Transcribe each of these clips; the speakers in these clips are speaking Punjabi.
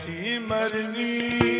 ਅਸੀਂ ਮਰਨੀ।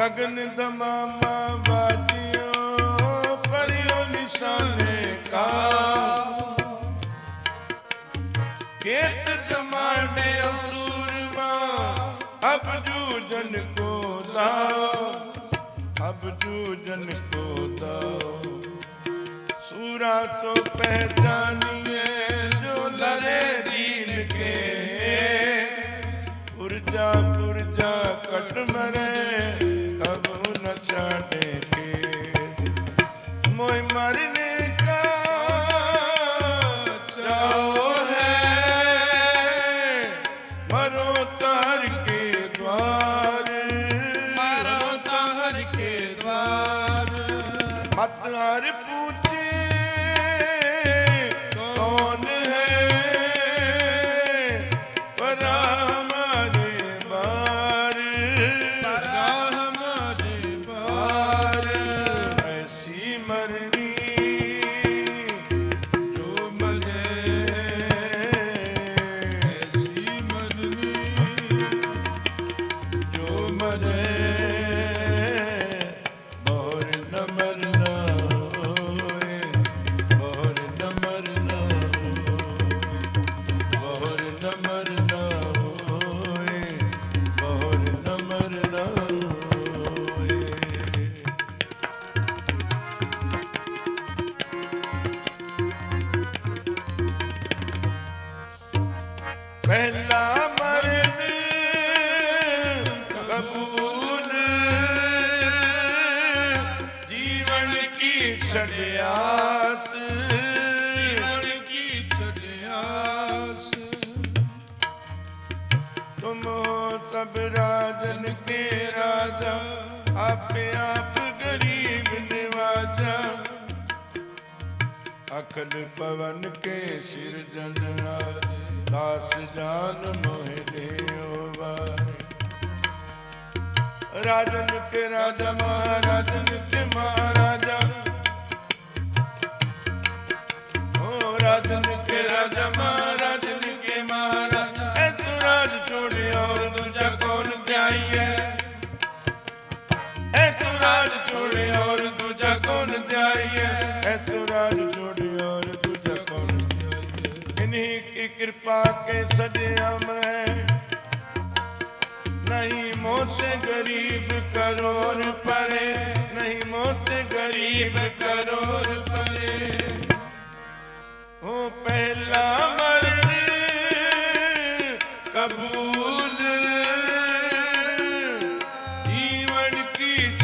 ਗਗਨ ਦਮਾਮਾ ਵਾਜਿਓ, ਕਰਿਓ ਨਿਸ਼ਾਨੇ ਕਾ। ਖੇਤ ਜਮਾਨੇ ਸੂਰਮਾ ਅਬਜੂ ਜਨ ਕੋ ਦਾਓ, ਅਬਜੂ ਜਨ ਕੋ ਦਾਓ। ਸੂਰਾ ਤੋਂ ਪਹਿਚਾਨੀਏ ਜੋ ਲਰੇ ਦੀਨ ਕੇ। ਉਰਜਾ ਛੜਿਆਸ ਜੀਵਨ ਕੀ ਛੜਿਆਸ। ਤੁਮ ਹੋ ਸਭ ਰਾਜਨ ਕੇ ਰਾਜਾ ਆਪੇ ਆਪ ਗਰੀਬ ਨਿਵਾਜਾ। ਅਕਲ ਪਵਨ ਕੇ ਸਿਰਜਨ ਆਜੇ ਦਾਸ ਜਾਨ ਮੋਹਿ ਲਿਓਵਾ ਰਾਜਨ ਕੇ ਰਾਜਾ ਮਹਾਰਾਜਨ ਕੇ ਮਹਾਰਾਜਾ ਰਾਜ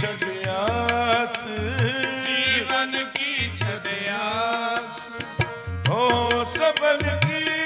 ਛੜਿਆਤ। ਜੀਵਨ ਕੀ ਛੜਿਆਸ ਹੋ ਸਬਨ ਕੀ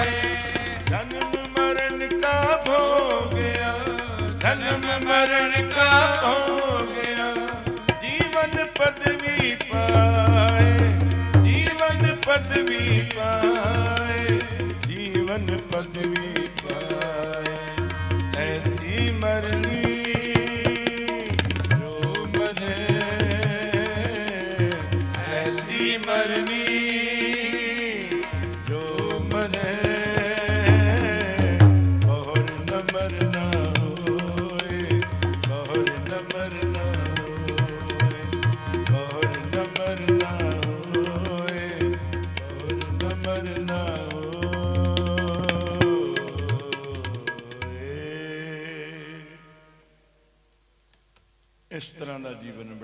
जीवन पदवी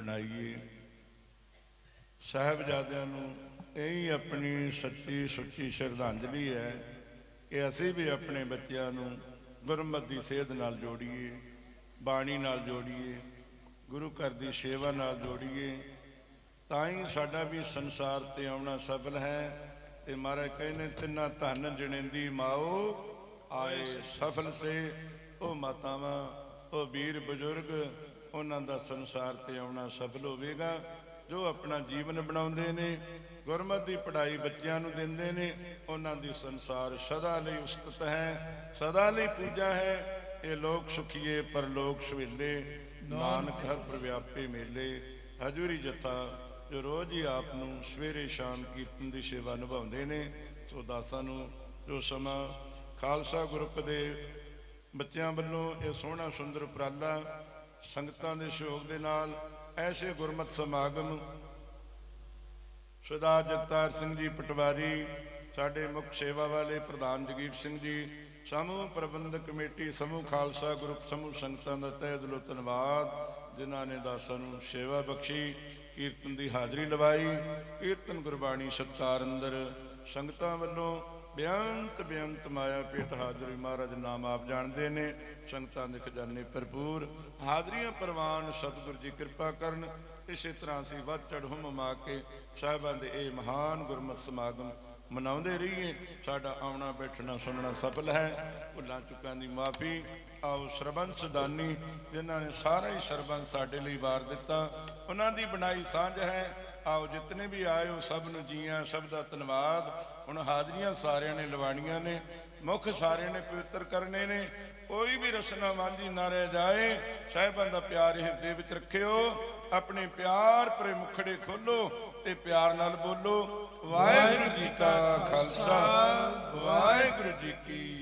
ਜੀਵਨ ਬਣਾਈਏ। ਸਾਹਿਬਜ਼ਾਦਿਆਂ ਨੂੰ ਇਹੀ ਆਪਣੀ ਸੱਚੀ ਸੁੱਚੀ ਸ਼ਰਧਾਂਜਲੀ ਹੈ ਕਿ ਅਸੀਂ ਵੀ ਆਪਣੇ ਬੱਚਿਆਂ ਨੂੰ ਗੁਰਮਤਿ ਦੀ ਸੇਧ ਨਾਲ ਜੋੜੀਏ, ਬਾਣੀ ਨਾਲ ਜੋੜੀਏ, ਗੁਰੂ ਘਰ ਦੀ ਸੇਵਾ ਨਾਲ ਜੋੜੀਏ। ਤਾਂ ਹੀ ਸਾਡਾ ਵੀ ਸੰਸਾਰ ਤੇ ਆਉਣਾ ਸਫਲ ਹੈ ਤੇ ਮਹਾਰਾਜ ਕਹਿੰਦੇ, ਤਿੰਨਾ ਧਨ ਜਣੇਂਦੀ ਮਾਓ, ਆਏ ਸਫਲ ਸੇ, ਉਹ ਮਾਤਾਵਾਂ, ਉਹ ਵੀਰ ਬਜ਼ੁਰਗ ਉਹਨਾਂ ਦਾ ਸੰਸਾਰ ਤੇ ਆਉਣਾ ਸਫਲ ਹੋਵੇਗਾ, ਜੋ ਆਪਣਾ ਜੀਵਨ ਬਣਾਉਂਦੇ ਨੇ, ਗੁਰਮਤ ਦੀ ਪੜ੍ਹਾਈ ਬੱਚਿਆਂ ਨੂੰ ਦਿੰਦੇ ਨੇ, ਉਹਨਾਂ ਦੀ ਸੰਸਾਰ ਸਦਾ ਲਈ ਉਸਤਤ ਹੈ, ਸਦਾ ਲਈ ਪੂਜਾ ਹੈ। ਇਹ ਲੋਕ ਸੁਖੀਏ, ਪਰ ਲੋਕ ਸੁਹੇਲੇ, ਨਾਨਕ ਹਰ ਪ੍ਰਵਿਆਪੇ ਮੇਲੇ। ਹਜੂਰੀ ਜਥਾ, ਜੋ ਰੋਜ਼ ਹੀ ਆਪ ਨੂੰ ਸਵੇਰੇ ਸ਼ਾਮ ਕੀਰਤਨ ਦੀ ਸੇਵਾ ਨਿਭਾਉਂਦੇ ਨੇ, ਸੋ ਦਾਸਾਂ ਨੂੰ ਜੋ ਸਮਾਂ ਖਾਲਸਾ ਗਰੁੱਪ ਦੇ ਬੱਚਿਆਂ ਵੱਲੋਂ, ਇਹ ਸੋਹਣਾ ਸੁੰਦਰ ਉਪਰਾਲਾ ਸੰਗਤਾਂ ਦੇ ਸਹਿਯੋਗ ਦੇ ਨਾਲ ਐਸੇ ਗੁਰਮਤ ਸਮਾਗਮ ਸਰਦਾਰ ਜਗਤਾਰ ਸਿੰਘ ਜੀ ਪਟਵਾਰੀ, ਸਾਡੇ ਮੁੱਖ ਸੇਵਾ ਵਾਲੇ ਪ੍ਰਧਾਨ ਜਗੀਰ ਸਿੰਘ ਜੀ, ਸਮੂਹ ਪ੍ਰਬੰਧਕ ਕਮੇਟੀ, ਸਮੂਹ ਖਾਲਸਾ ਗਰੁੱਪ, ਸਮੂਹ ਸੰਗਤਾਂ ਦਾ ਤਹਿ ਦਿਲੋਂ ਧੰਨਵਾਦ, ਜਿਨ੍ਹਾਂ ਨੇ ਦਾਸਾਂ ਨੂੰ ਸੇਵਾ ਬਖਸ਼ੀ, ਕੀਰਤਨ ਦੀ ਹਾਜ਼ਰੀ ਲਵਾਈ, ਕੀਰਤਨ ਗੁਰਬਾਣੀ ਸਤਕਾਰ ਅੰਦਰ ਸੰਗਤਾਂ ਵੱਲੋਂ ਬੇਅੰਤ ਬੇਅੰਤ ਮਾਇਆ ਪੇਟ ਹਾਜ਼ਰੀ ਮਹਾਰਾਜ ਨਾਮ ਆਪ ਜਾਣਦੇ ਨੇ। ਸੰਗਤਾਂ ਦੇ ਖਜ਼ਾਨੇ ਭਰਪੂਰ। ਹਾਜ਼ਰੀਆਂ ਪ੍ਰਵਾਨ ਸਤਿਗੁਰੂ ਜੀ ਕਿਰਪਾ ਕਰਨ। ਇਸੇ ਤਰ੍ਹਾਂ ਅਸੀਂ ਵੱਧ ਚੜ ਹੁਮਮਾ ਕੇ ਸਾਹਿਬਾਂ ਦੇ ਇਹ ਮਹਾਨ ਗੁਰਮਤਿ ਸਮਾਗਮ ਮਨਾਉਂਦੇ ਰਹੀਏ। ਸਾਡਾ ਆਉਣਾ, ਬੈਠਣਾ, ਸੁਣਨਾ ਸਫਲ ਹੈ। ਭੁੱਲਾਂ, ਚੁੱਕਾਂ ਦੀ ਮਾਫੀ। ਆਓ ਸਰਬੰਸ ਦਾਨੀ, ਜਿਨ੍ਹਾਂ ਨੇ ਸਾਰਾ ਹੀ ਸਰਬੰਸ ਸਾਡੇ ਲਈ ਵਾਰ ਦਿੱਤਾ। ਉਹਨਾਂ ਦੀ ਬਣਾਈ ਸਾਂਝ ਹੈ। ਆਓ ਜਿਤਨੇ ਵੀ ਆਏ ਹੋ ਸਭ ਨੂੰ ਜੀਆਂ, ਸਭ ਦਾ ਧੰਨਵਾਦ। ਹੁਣ ਹਾਜ਼ਰੀਆਂ ਸਾਰਿਆਂ ਨੇ ਲਵਾਣੀਆਂ ਨੇ, ਮੁੱਖ ਸਾਰਿਆਂ ਨੇ ਪਵਿੱਤਰ ਕਰਨੇ ਨੇ। ਕੋਈ ਵੀ ਰਸਨਾ ਵਾਂਝੀ ਨਾ ਰਹਿ ਜਾਏ ਸਾਹਿਬਾਂ ਦਾ ਪਿਆਰ ਹਿਰਦੇ ਵਿੱਚ ਰੱਖਿਓ। ਆਪਣੇ ਪਿਆਰ ਭਰੇ ਮੁਖੜੇ ਖੋਲੋ ਤੇ ਪਿਆਰ ਨਾਲ ਬੋਲੋ, ਵਾਹਿਗੁਰੂ ਜੀ ਕਾ ਖਾਲਸਾ, ਵਾਹਿਗੁਰੂ ਜੀ ਕੀ